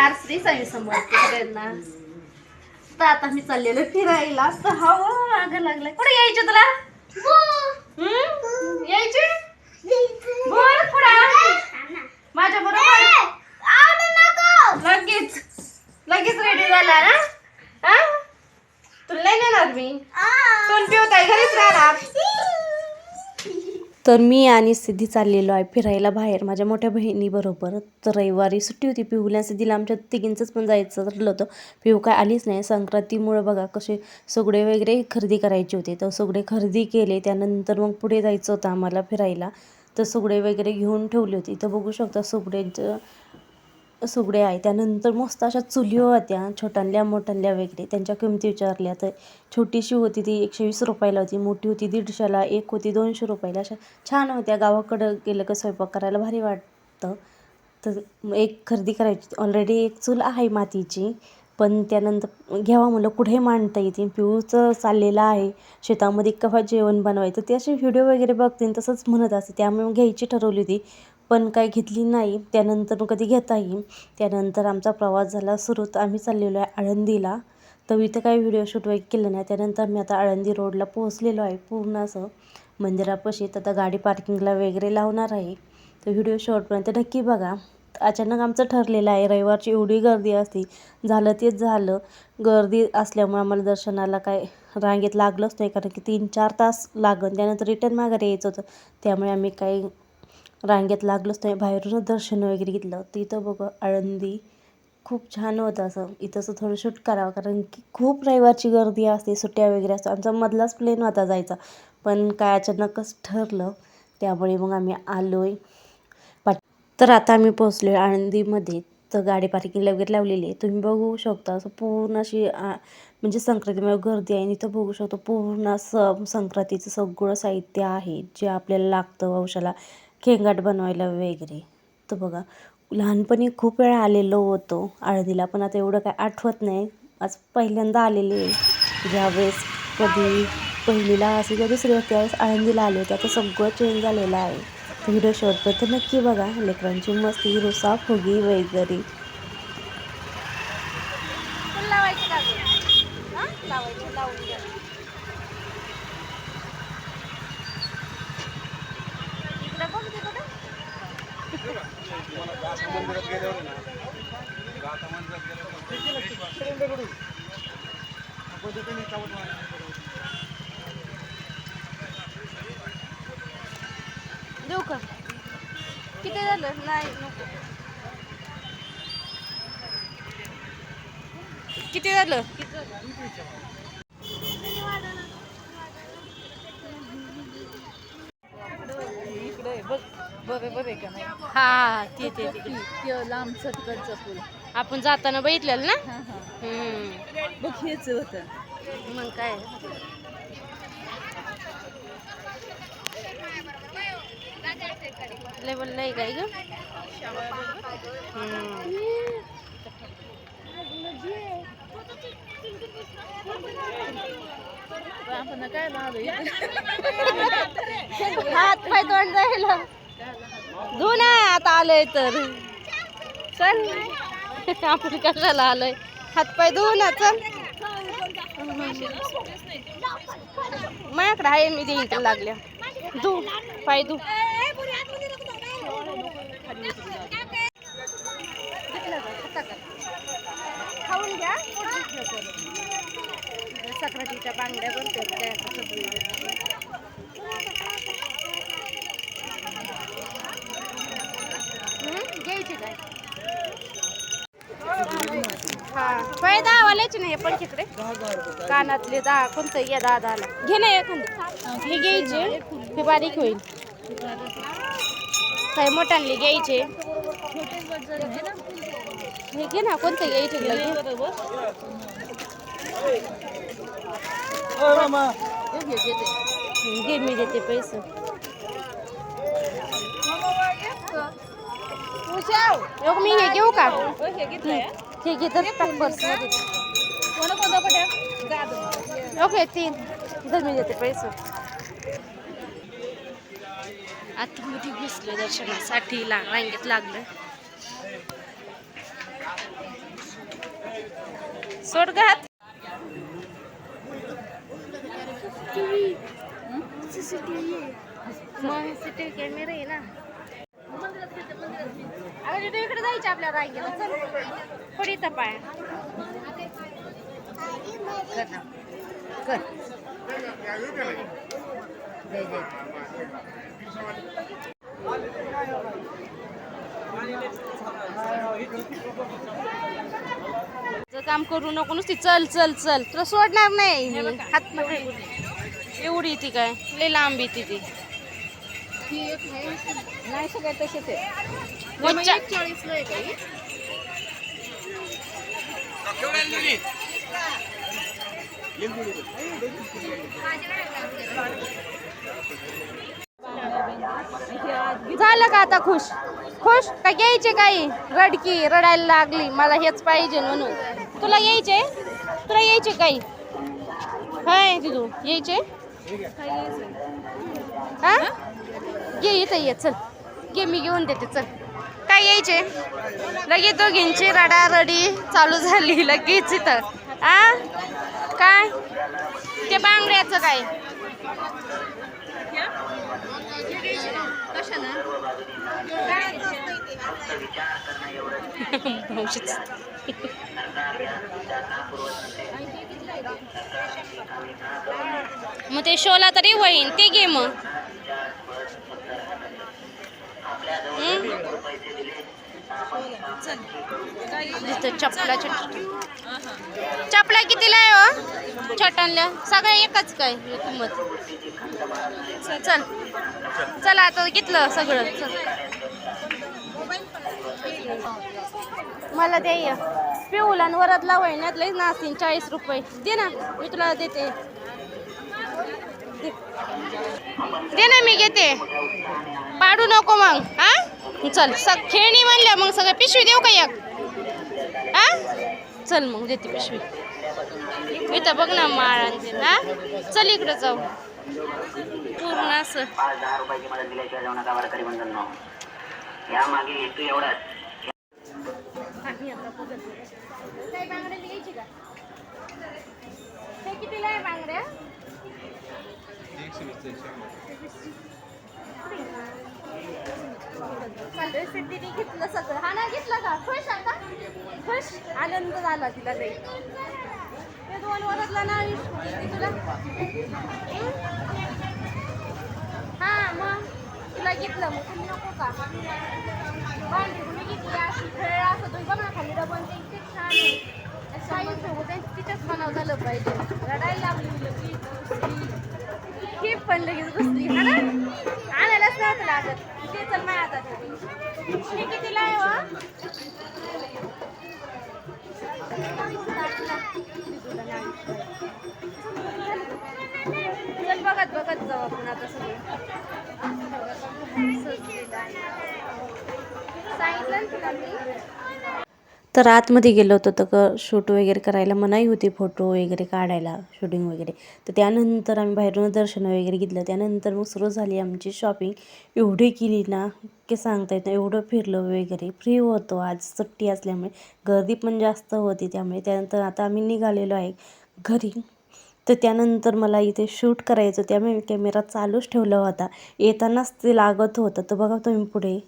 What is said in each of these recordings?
नमस्कार श्री साई समर्थ सगळ्यांना तर आता मी चाललेलो फिरायला. तर हवा मागं लागलाय. कुठे यायचं तुला? यायचे? बोल पुढं. माझ्या बरोबर. लगेच. लगेच रेडी झाला ना? हा? तुला नाही नेणार मी? सोन पिवताय घरीच राहणार. तर मी आणि सिद्धी चाललेलो आहे फिरायला बाहेर माझ्या मोठ्या बहिणीबरोबर तर रविवारी सुट्टी होती पिहूला सिद्धीला आमच्या तिघींचंच पण जायचं ठरलं होतं. पिहू काय आलीच नाही. संक्रांतीमुळं बघा कसे सगळे वगैरे खरेदी करायचे होते. तर सगळे खरेदी केले. त्यानंतर मग पुढे जायचं होतं आम्हाला फिरायला. तर सुगडे वगैरे घेऊन ठेवली होती. तर बघू शकता सुगड्यांचं सुगडे आहे त्यानंतर मस्त अशा चुली होत्या छोट्यांल्या मोठ्यांल्या वगैरे त्यांच्या किमती विचारल्या तर छोटीशी होती ती एकशे वीस रुपयाला होती मोठी होती दीडशेला एक होती दोनशे रुपयाला. अशा छान होत्या. गावाकडं गेलं का स्वयंपाक करायला भारी वाटतं. तर एक खरेदी करायची ऑलरेडी एक चूल आहे मातीची पण त्यानंतर घ्यावा म्हणलं कुठे मांडता येते पिऊचं चाललेलं आहे. शेतामध्ये केव्हा जेवण बनवायचं. ते असे व्हिडिओ वगैरे बघते तसंच म्हणत असते. त्यामुळे घ्यायची ठरवली होती. पण काही घेतली नाही. त्यानंतर मग कधी घेता येईल त्यानंतर आमचा प्रवास झाला सुरू तर आम्ही चाललेलो आहे आळंदीला. तर इथं काही व्हिडिओ शूट वगैरे केलं नाही. त्यानंतर मी आता आळंदी रोडला पोहोचलेलो आहे पूर्ण असं. मंदिरापाशी. तर आता गाडी पार्किंगला वगैरे लावणार आहे. तर व्हिडिओ शॉर्टपर्यंत नक्की बघा. अचानक आमचं ठरलेलं आहे. रविवारची एवढी गर्दी असते. झालं तेच झालं. गर्दी असल्यामुळे आम्हाला दर्शनाला काय रांगेत लागलंच नाही. कारण की तीन चार तास लागन. त्यानंतर रिटर्न माघारी यायचं होतं. त्यामुळे आम्ही काही रांगेत लागलोच नाही बाहेरूनच दर्शन वगैरे घेतलं. तिथं बघ आळंदी खूप छान होतं असं. इथंसं थोडं शूट करावं कारण की खूप रविवारची गर्दी असते सुट्ट्या वगैरे असतात. आमचा मधलाच प्लेन होता जायचा. पण काय अचानकच ठरलं त्यामुळे मग आम्ही आलो आहे पाट तर आता आम्ही पोचलो आहे आळंदीमध्ये. तर गाडी पार्किंगला वगैरे लावलेली आहे. तुम्ही बघू शकता असं पूर्ण अशी म्हणजे संक्रांतीमुळे गर्दी आहे. आणि इथं बघू शकतो पूर्ण असं संक्रांतीचं सगळं साहित्य आहे जे आपल्याला लागतं वंशाला खेंगाट बनवायला वगैरे. तर बघा लहानपणी खूप वेळा आलेलो होतो हळदीला पण आता एवढं काय आठवत नाही. आज पहिल्यांदा आलेले आहे. ज्यावेळेस कधी पहिलीला असं किंवा दुसऱ्या त्यावेळेस आळंदीला आले होते. आता सगळं चेंज झालेलं आहे. तर व्हिडिओ शॉर्ट तर नक्की बघा लेकरांची मस्ती रुसा फुगी वगैरे. लावायची लावून घ्या इकडे बघ तिकडे देऊ का? किती झालं? नाही नको. किती झालं इकडे बघ बरोबर आहे का नाही हा ते ते ते. ते लांब तिकडचं फुल. आपण जाताना बघितलेलं ना? हम्म. बघ हेच होतं. मग काय? लेवल नाही काय ग? आपण काय हात पाय तोंड जायला. धु आता आलोय तर. चल. आपण कशाला आलोय? हातपाय पाय चल. माझ्याकडे आहे मी देईन तुला लागल्या. धू पाय धू. खाऊन घ्या. सक्रातीच्या बांगड्या बनतात त्या हम्म, घ्यायची काय हा पाय नाही पण तिकडे कानातले दहा कोणतं या दहा दहाला घे ना एखादं. हे घ्यायचे हे बारीक होईल. काय मोठ्यांनी घ्यायचे? हे घे ना कोणतं घ्यायचे घे. घे मी देते पैसे. योग मी हे घेऊ का? हे घे तर टाक ओके तीन. इथं मी देते पैसे. आतमध्ये घुसलं दर्शनासाठी ला रांगेत लागलं. सोड घात मग सीसीटीव्ही कॅमेरा इकडे जायचे आपल्या रांगेला चल पुढे इथं पाय कर ना. कर दे, दे. तुझं काम करू नको नुसती चल चल चल तुला सोडणार नाही मी. हात. एवढी ती काय लय लांबी ती ती नाही सगळे तसेच आहे वच्चा. चाळीसला आहे काही. झालं का आता खुश? खुश? का घ्यायचे काही? रडकी रडायला लागली. मला हेच पाहिजे म्हणून. तुला यायचे? तुला यायचे काही? हाय तिथू यायचे? हा? घे इथं ये चल. घे मी घेऊन देते चल. काय यायचे? लगेच दोघींची रडारडी चालू झाली लगेच इथं. आ? काय? ते बांगड्याचं काय? मग ते शोला तरी होईन ते घे मग हम्म? दिसतं चपलाच्या चपला कितीला आहे हो? छोटांल्या सगळ्या एकच काय? किंमत चल. चला आता घेतलं सगळं. चल. मला ते पिऊला आणि वरद लावायण्यात लईच नासीन चाळीस रुपये. दे ना मी तुला देते. दे. ना मी घेते. पाडू नको मग हा? चल सग खेळणी म्हणल्या मग सगळं पिशवी देऊ का एक? हा? चल मग देते पिशवी. इथं बघ ना माळ आणि चल इकडं जाऊ. पूर्ण असं. या बांगड्या का कितीला आहे बांगड्या? सिद्धीने घेतलं सगळं. हा ना घेतलं का? खुश आता? खुश? आनंद झाला तिला ते दोन वरतला ना तुला? हा? मग? तुला घेतलं मग तुम्ही नको का? भांडी तुम्ही घेतली? अशी खेळ असं तुम्ही बघ ना खाली डबल ते इतके छान आहे साई त्यांची झालं पाहिजे. रडायला लागली पण लगेच बसली. हा ना आणायलाच नव्हतं लागत. ते चल माझ्या हातात. हे कितीला आहे हो? चल बघत बघत जाऊ आपण आता सगळं. सांगितलं ना तुला मी? तर आतमध्ये गेलो होतो तर शूट वगैरे करायला मनाई होती फोटो वगैरे काढायला शूटिंग वगैरे. तर त्यानंतर आम्ही बाहेरून दर्शन वगैरे घेतलं. त्यानंतर मग सुरू झाली आमची शॉपिंग एवढी केली ना की सांगता येत नाही एवढं फिरलं वगैरे. फ्री होतो आज सुट्टी असल्यामुळे. गर्दी पण जास्त होती त्यामुळे. त्यानंतर आता आम्ही निघालेलो आहे घरी. तर त्यानंतर मला इथे शूट करायचं त्यामुळे मी कॅमेरा चालूच ठेवला होता. येतानाच ते लागत होतं. तर बघा तुम्ही पुढे.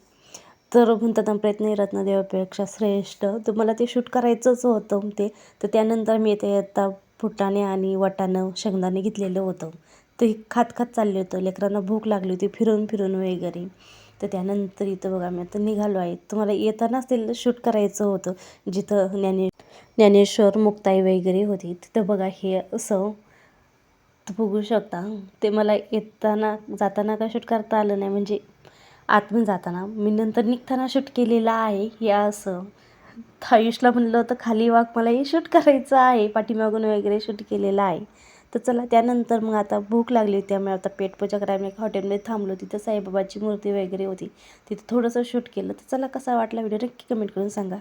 तर म्हणतात ना प्रयत्न रत्नदेवापेक्षा श्रेष्ठ. तर मला ते शूट करायचंच होतं ते. तर त्यानंतर मी ते आता फुटाणे आणि वाटाणं शेंगदाणे घेतलेलं होतं. ते खात खात चालले होतं. लेकरांना भूक लागली होती फिरून फिरून वगैरे. तर त्यानंतर इथं बघा मी आता निघालो आहे. तुम्हाला येतानाच ते शूट करायचं होतं. जिथं ज्ञाने ज्ञानेश्वर मुक्ताई वगैरे होती. तिथं बघा हे असं बघू शकता. ते मला येताना जाताना काय शूट करता आलं नाही. म्हणजे आतमध्ये जाताना मी नंतर निघताना शूट केलेलं आहे हे असं. आयुषला म्हणलं होतं खाली वाघ मला हे शूट करायचं आहे पाठीमागून वगैरे शूट केलेलं आहे. तर चला त्यानंतर मग आता भूक लागली होती त्यामुळे आता पेटपूजा करायला एका हॉटेलमध्ये थांबलो तिथं साईबाबाची मूर्ती वगैरे होती. तिथं थोडंसं शूट केलं. तर चला कसा वाटला व्हिडिओ नक्की कमेंट करून सांगा.